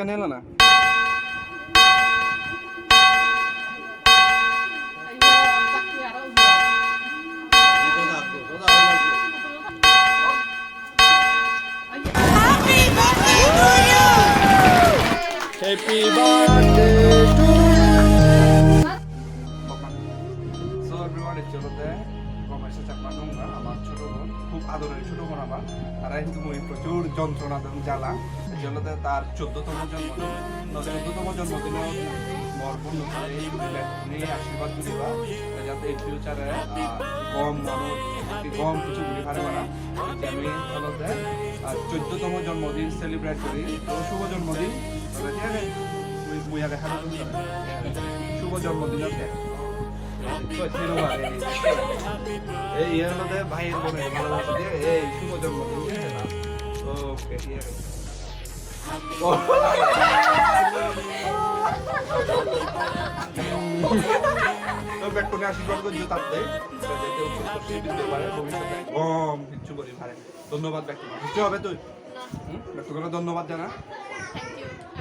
canela na. Happy birthday to you. So everyone, it's your day. কমাইছে চাপা নোংরা আমার ছোট বোন, খুব আদরের ছোট বোন আমার তারা কিন্তু মই প্রচুর যন্ত্রণা দেন জ্বালা। চলতে তার চোদ্দতম জন্মদিন। চোদ্দতম জন্মদিনে বর বন্ধু নিয়ে আশীর্বাদ দিবা যাতে এই ফিউচারে মানুষ কম কিছু হারে মারা যে আমি চলতে চোদ্দতম জন্মদিন সেলিব্রেট করি তো শুভ জন্মদিন। আছে দেখা শুভ জন্মদিন আছে এই এর মধ্যে ভাইয়ের বোনের ভালোবাসা দিয়ে এই শুভ ওকে তাতে কম করি ধন্যবাদ হবে তুই ধন্যবাদ জানা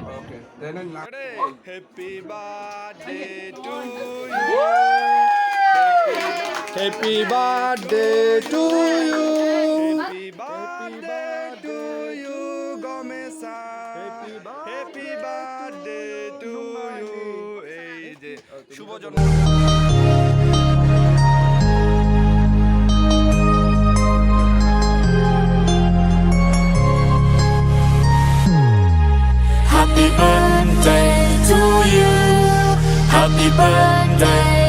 ওকে to you happy birthday to you happy birthday to you গমেশা happy birthday to you এই যে শুভ জন্মদিন Happy birthday to you. Happy birthday.